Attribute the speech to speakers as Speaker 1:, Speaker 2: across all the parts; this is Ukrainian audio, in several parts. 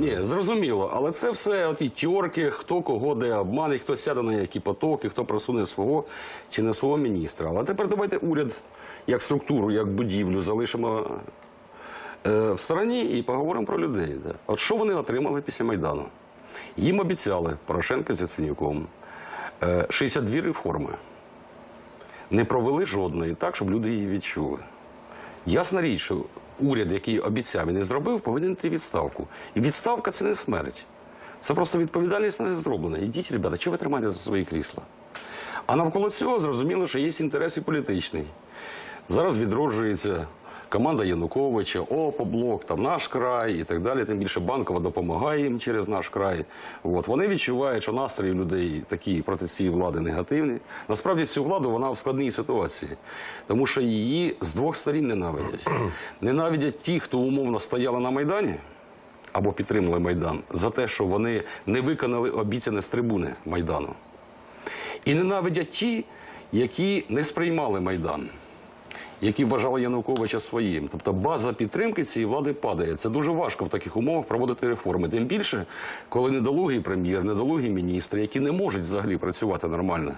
Speaker 1: Ні, зрозуміло, але це все оті тьорки, хто кого де обманить, хто сяде на які потоки, хто просуне свого чи не свого міністра. Але тепер давайте уряд як структуру, як будівлю залишимо е, в стороні і поговоримо про людей. Да. От що вони отримали після Майдану? Їм обіцяли Порошенко з Яценюком е, 62 реформи. Не провели жодної так, щоб люди її відчули. Ясна річ, що уряд, який обіцяв і не зробив, повинен йти відставку. І відставка це не смерть. Це просто відповідальність не зроблена. Ідіть, ребята, чого ви тримаєте за свої крісла? А навколо цього зрозуміло, що є інтерес і політичний. Зараз відроджується команда Януковича, ОПО-блок, там наш край і так далі. Тим більше банкова допомагає їм через наш край. От. Вони відчувають, що настрої людей такі проти цієї влади негативні. Насправді цю владу вона в складній ситуації, тому що її з двох сторін ненавидять. Ненавидять ті, хто умовно стояли на Майдані або підтримали Майдан за те, що вони не виконали обіцяне з трибуни Майдану. І ненавидять ті, які не сприймали Майдан, які вважали Януковича своїм. Тобто база підтримки цієї влади падає. Це дуже важко в таких умовах проводити реформи. Тим більше, коли недолугий прем'єр, недолугі міністри, які не можуть взагалі працювати нормально.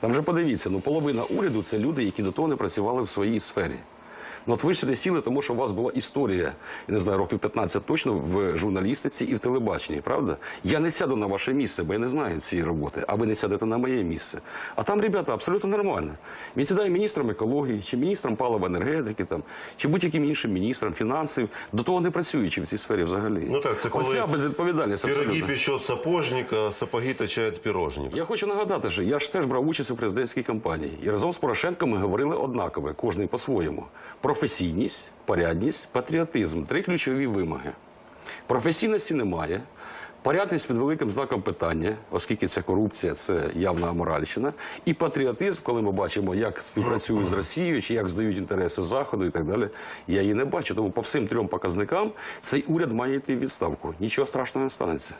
Speaker 1: Там же подивіться, ну половина уряду це люди, які до того не працювали в своїй сфері. Ну, от ви сюди сіли, тому що у вас була історія, я не знаю, років 15 точно в журналістиці і в телебаченні, правда? Я не сяду на ваше місце, бо я не знаю цієї роботи, а ви не сядете на моє місце. А там, ребята, абсолютно нормально. Він сідає міністром екології, чи міністром палива енергетики, там, чи будь-яким іншим міністром фінансів, до того не працюючи в цій сфері взагалі.
Speaker 2: Ну так, це коли
Speaker 1: Оця безвідповідальність абсолютно.
Speaker 2: печет сапожник, а сапоги точает пирожник.
Speaker 1: Я хочу нагадати, що я ж теж брав участь у президентській кампанії. І разом з Порошенком ми говорили однакове, кожний по-своєму. Професійність, порядність, патріотизм три ключові вимоги. Професійності немає. Порядність під великим знаком питання, оскільки ця корупція це явна аморальщина, і патріотизм, коли ми бачимо, як співпрацюють з Росією, чи як здають інтереси Заходу і так далі, я її не бачу. Тому по всім трьом показникам цей уряд має йти відставку. Нічого страшного не станеться.